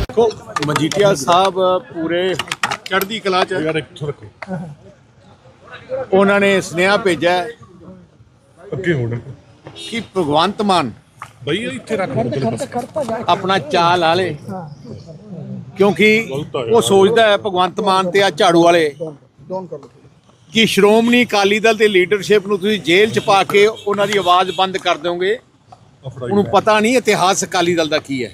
ਦੇਖੋ ਮਜੀਠੀਆ ਸਾਹਿਬ ਪੂਰੇ ਚੜ੍ਹਦੀ ਕਲਾ ਚ ਯਾਰ ਇੱਥੋਂ ਰੱਖੋ ਉਹਨਾਂ ਨੇ ਸੁਨੇਹਾ ਭੇਜਿਆ ਅੱਗੇ ਹੋਣ ਕਿ ਭਗਵੰਤ ਮਾਨ ਬਈ ਇੱਥੇ ਰੱਖ ਆਪਣਾ ਚਾਲ ਆਲੇ ਕਿਉਂਕਿ ਉਹ ਸੋਚਦਾ ਹੈ ਭਗਵੰਤ ਮਾਨ ਤੇ ਆ ਝਾੜੂ ਵਾਲੇ। ਕਿ ਸ਼੍ਰੋਮਣੀ ਅਕਾਲੀ ਦਲ ਦੇ ਲੀਡਰਸ਼ਿਪ ਨੂੰ ਤੁਸੀਂ ਜੇਲ੍ਹ ਚ ਪਾ ਕੇ ਉਹਨਾਂ ਦੀ ਆਵਾਜ਼ ਬੰਦ ਕਰ ਦਿਓਗੇ। ਉਹਨੂੰ ਪਤਾ ਨਹੀਂ ਇਤਿਹਾਸ ਅਕਾਲੀ ਦਲ ਦਾ ਕੀ ਹੈ।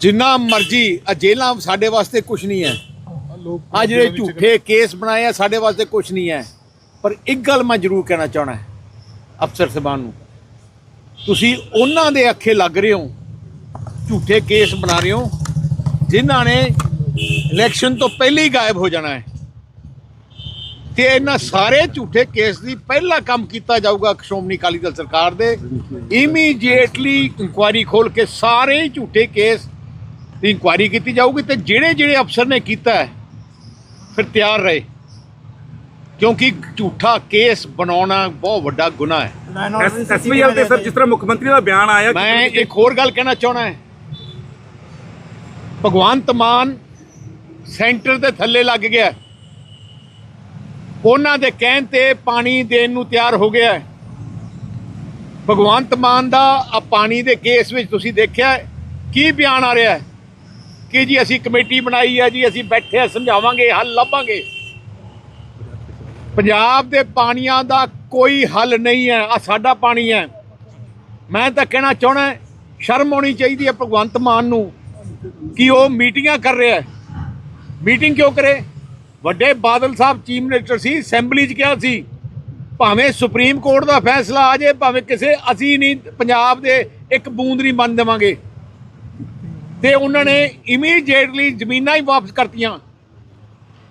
ਜਿੰਨਾ ਮਰਜ਼ੀ ਆ ਸਾਡੇ ਵਾਸਤੇ ਕੁਝ ਨਹੀਂ ਹੈ। ਆ ਜਿਹੜੇ ਝੂਠੇ ਕੇਸ ਬਣਾਏ ਆ ਸਾਡੇ ਵਾਸਤੇ ਕੁਝ ਨਹੀਂ ਹੈ। ਪਰ ਇੱਕ ਗੱਲ ਮੈਂ ਜ਼ਰੂਰ ਕਹਿਣਾ ਚਾਹਣਾ ਹੈ ਅਫਸਰ ਸਾਹਿਬਾਨ ਨੂੰ। ਤੁਸੀਂ ਉਹਨਾਂ ਦੇ ਅੱਖੇ ਲੱਗ ਰਹੇ ਹੋ ਝੂਠੇ ਕੇਸ ਬਣਾ ਰਹੇ ਹੋ ਜਿਨ੍ਹਾਂ ਨੇ ਇਲੈਕਸ਼ਨ ਤੋਂ ਪਹਿਲਾਂ ਹੀ ਗਾਇਬ ਹੋ ਜਾਣਾ ਹੈ। ਤੇ ਇਹਨਾਂ ਸਾਰੇ ਝੂਠੇ ਕੇਸ ਦੀ ਪਹਿਲਾ ਕੰਮ ਕੀਤਾ ਜਾਊਗਾ ਸ਼੍ਰੋਮਣੀ ਅਕਾਲੀ ਦਲ ਸਰਕਾਰ ਦੇ। ਇਮੀਡੀਏਟਲੀ ਇਨਕੁਆਇਰੀ ਖੋਲ ਕੇ ਸਾਰੇ ਝੂਠੇ ਕੇਸ ਦੀ ਇਨਕੁਆਇਰੀ ਕੀਤੀ ਜਾਊਗੀ ਤੇ ਜਿਹੜੇ ਜਿਹੜੇ ਅਫਸਰ ਨੇ ਕੀਤਾ ਹੈ ਫਿਰ ਤਿਆਰ ਰਹੇ। ਕਿਉਂਕਿ ਝੂਠਾ ਕੇਸ ਬਣਾਉਣਾ ਬਹੁਤ ਵੱਡਾ ਗੁਨਾਹ ਹੈ। ਐਸਪੀਐਲ ਤੇ ਸਰ ਜਿਸ ਤਰ੍ਹਾਂ ਮੁੱਖ ਮੰਤਰੀ ਦਾ ਬਿਆਨ ਆਇਆ ਮੈਂ ਇੱਕ ਹੋਰ ਗੱਲ ਕਹਿਣਾ ਚਾਹਣਾ ਹੈ। ਭਗਵੰਤ ਮਾਨ ਸੈਂਟਰ ਦੇ ਥੱਲੇ ਲੱਗ ਗਿਆ। ਉਹਨਾਂ ਦੇ ਕਹਿਣ ਤੇ ਪਾਣੀ ਦੇਣ ਨੂੰ ਤਿਆਰ ਹੋ ਗਿਆ ਹੈ। ਭਗਵੰਤ ਮਾਨ ਦਾ ਆ ਪਾਣੀ ਦੇ ਕੇਸ ਵਿੱਚ ਤੁਸੀਂ ਦੇਖਿਆ ਕੀ ਬਿਆਨ ਆ ਰਿਹਾ ਹੈ? ਕਿ ਜੀ ਅਸੀਂ ਕਮੇਟੀ ਬਣਾਈ ਹੈ ਜੀ, ਅਸੀਂ ਬੈਠੇ ਆ ਸਮਝਾਵਾਂਗੇ, ਹੱਲ ਲੱਭਾਂਗੇ। ਪੰਜਾਬ ਦੇ ਪਾਣੀਆਂ ਦਾ ਕੋਈ ਹੱਲ ਨਹੀਂ ਹੈ ਆ ਸਾਡਾ ਪਾਣੀ ਹੈ। ਮੈਂ ਤਾਂ ਕਹਿਣਾ ਚਾਹਣਾ ਸ਼ਰਮ ਆਉਣੀ ਚਾਹੀਦੀ ਹੈ ਭਗਵੰਤ ਮਾਨ ਨੂੰ ਕਿ ਉਹ ਮੀਟਿੰਗਾਂ ਕਰ ਰਿਹਾ ਹੈ। ਮੀਟਿੰਗ ਕਿਉਂ ਕਰੇ? ਵੱਡੇ ਬਾਦਲ ਸਾਹਿਬ ਚੀਫ ਮਿਨਿਸਟਰ ਸੀ, ਅਸੈਂਬਲੀ 'ਚ ਕਿਹਾ ਸੀ, ਭਾਵੇਂ ਸੁਪਰੀਮ ਕੋਰਟ ਦਾ ਫੈਸਲਾ ਆ ਜਾਏ, ਭਾਵੇਂ ਕਿਸੇ, ਅਸੀਂ ਨਹੀਂ ਪੰਜਾਬ ਦੇ ਇੱਕ ਬੂੰਦ ਨਹੀਂ ਮੰਨ ਦੇਵਾਂਗੇ। ਤੇ ਉਹਨਾਂ ਨੇ ਇਮੀਡੀਏਟਲੀ ਜ਼ਮੀਨਾਂ ਹੀ ਵਾਪਸ ਕਰਤੀਆਂ।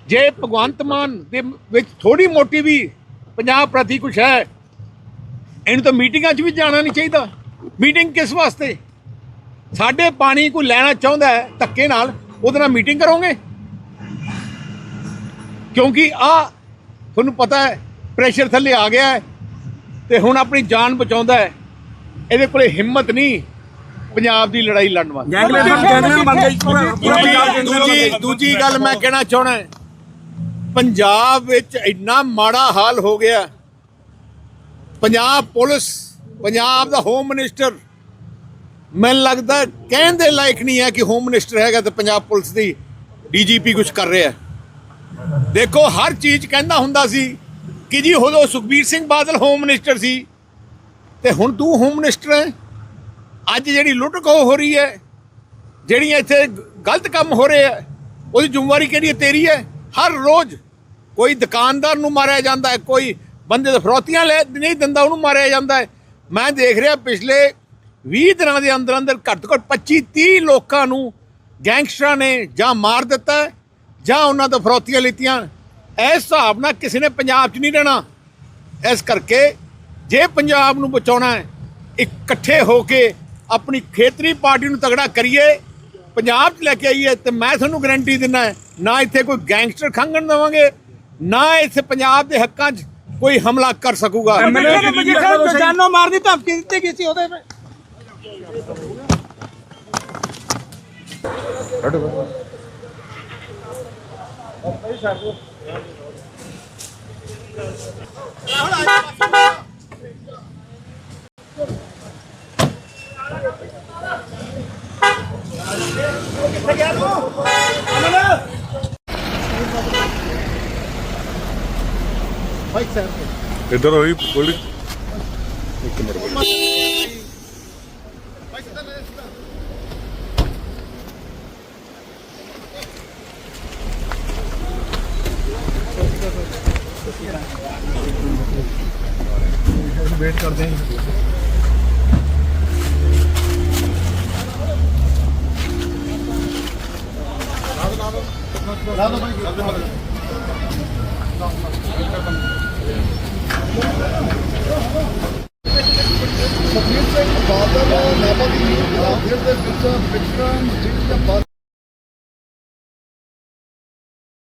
ਜੇ ਭਗਵੰਤ ਮਾਨ ਦੇ ਵਿੱਚ ਥੋੜੀ ਮੋਟੀ ਵੀ ਪੰਜਾਬ ਪ੍ਰਤੀ ਕੁਛ ਹੈ, ਇਹਨੂੰ ਤਾਂ ਮੀਟਿੰਗਾਂ 'ਚ ਵੀ ਜਾਣਾ ਨਹੀਂ ਚਾਹੀਦਾ। ਮੀਟਿੰਗ ਕਿਸ ਵਾਸਤੇ? ਸਾਡੇ ਪਾਣੀ ਕੋਈ ਲੈਣਾ ਚਾਹੁੰਦਾ ਹੈ, ਧੱਕੇ ਨਾਲ, ਉਹਦੇ ਨਾਲ ਮੀਟਿੰਗ ਕਰੋਗੇ? ਕਿਉਂਕਿ ਆ ਤੁਹਾਨੂੰ ਪਤਾ ਹੈ ਪ੍ਰੈਸ਼ਰ ਥੱਲੇ ਆ ਗਿਆ ਹੈ ਤੇ ਹੁਣ ਆਪਣੀ ਜਾਨ ਬਚਾਉਂਦਾ ਹੈ। ਇਹਦੇ ਕੋਲੇ ਹਿੰਮਤ ਨਹੀਂ ਪੰਜਾਬ ਦੀ ਲੜਾਈ ਲੜਨ ਵਾਸਤੇ। ਦੂਜੀ ਦੂਜੀ ਦੂਜੀ ਗੱਲ ਮੈਂ ਕਹਿਣਾ ਚਾਹਣਾ ਹੈ ਪੰਜਾਬ ਵਿੱਚ ਇੰਨਾ ਮਾੜਾ ਹਾਲ ਹੋ ਗਿਆ ਪੰਜਾਬ ਪੁਲਿਸ ਪੰਜਾਬ ਦਾ ਹੋਮ ਮਿਨਿਸਟਰ ਮੈਨੂੰ ਲੱਗਦਾ ਕਹਿਣ ਦੇ ਲਾਇਕ ਨਹੀਂ ਹੈ ਕਿ ਹੋਮ ਮਿਨਿਸਟਰ ਹੈਗਾ ਤੇ ਪੰਜਾਬ ਪੁਲਿਸ ਦੀ ਡੀਜੀਪੀ ਕੁਝ ਕਰ ਰਿਹਾ ਹੈ। ਦੇਖੋ, ਹਰ ਚੀਜ਼ ਕਹਿੰਦਾ ਹੁੰਦਾ ਸੀ ਕਿ ਜੀ ਉਦੋਂ ਸੁਖਬੀਰ ਸਿੰਘ ਬਾਦਲ ਹੋਮ ਮਿਨਿਸਟਰ ਸੀ। ਤੇ ਹੁਣ ਤੂੰ ਹੋਮ ਮਿਨਿਸਟਰ ਹੈ? ਅੱਜ ਜਿਹੜੀ ਲੁੱਟ ਖੋਹ ਹੋ ਰਹੀ ਹੈ, ਜਿਹੜੀਆਂ ਇੱਥੇ ਗਲਤ ਕੰਮ ਹੋ ਰਹੇ ਆ, ਉਹਦੀ ਜ਼ਿੰਮੇਵਾਰੀ ਕਿਹੜੀ ਹੈ? ਤੇਰੀ ਹੈ। ਹਰ ਰੋਜ਼ ਕੋਈ ਦੁਕਾਨਦਾਰ ਨੂੰ ਮਾਰਿਆ ਜਾਂਦਾ ਹੈ, ਕੋਈ ਬੰਦੇ ਦੇ ਫਰੋਤੀਆਂ ਲੈ ਨਹੀਂ ਦਿੰਦਾ, ਉਹਨੂੰ ਮਾਰਿਆ ਜਾਂਦਾ ਹੈ। ਮੈਂ ਦੇਖ ਰਿਹਾ ਪਿਛਲੇ 20 ਦਿਨਾਂ ਦੇ ਅੰਦਰ ਅੰਦਰ ਘੱਟ ਤੋਂ ਘੱਟ 25 30 ਲੋਕਾਂ ਨੂੰ ਗੈਂਗਸਟਰਾਂ ਨੇ ਜਾਂ ਮਾਰ ਦਿੱਤਾ ਜਾਂ ਉਹਨਾਂ ਤੋਂ ਫਰੋਤੀਆਂ ਲਿੱਤੀਆਂ ਇਸ ਹਿਸਾਬ ਨਾਲ ਕਿਸੇ ਨੇ ਪੰਜਾਬ 'ਚ ਨਹੀਂ ਰਹਿਣਾ। ਇਸ ਕਰਕੇ ਜੇ ਪੰਜਾਬ ਨੂੰ ਬਚਾਉਣਾ ਹੈ ਇਕੱਠੇ ਹੋ ਕੇ ਆਪਣੀ ਖੇਤਰੀ ਪਾਰਟੀ ਨੂੰ ਤਗੜਾ ਕਰੀਏ ਪੰਜਾਬ 'ਚ ਲੈ ਕੇ ਆਈਏ ਤੇ ਮੈਂ ਤੁਹਾਨੂੰ ਗਾਰੰਟੀ ਦਿੰਦਾ ਨਾ ਇੱਥੇ ਕੋਈ ਗੈਂਗਸਟਰ ਖੰਗਣ ਦੇਵਾਂਗੇ ਨਾ ਇੱਥੇ ਪੰਜਾਬ ਦੇ ਹੱਕਾਂ 'ਚ ਕੋਈ ਹਮਲਾ ਕਰ ਸਕੂਗਾ। ਜਾਨੋਂ ਮਾਰਨ ਦੀ ਧਮਕੀ ਦਿੱਤੀ ਗਈ ਸੀ ਉਹਦੇ ਇੱਧਰ ਹੋਈ ਪੁਲਿਸ ਇੱਕ ਮਿੰਟ। ਬਈ। ਵੇਟ ਕਰਦੇ ਹਾਂ ਸੁਖਬੀਰ ਸਿੰਘ ਬਾਦਲ ਨਾਮਕ ਦੀ ਰਾਜੇਰ ਦੇ ਵਿੱਚ ਵਿਕਰਮ ਸਿੰਘ ਬਾਦਲ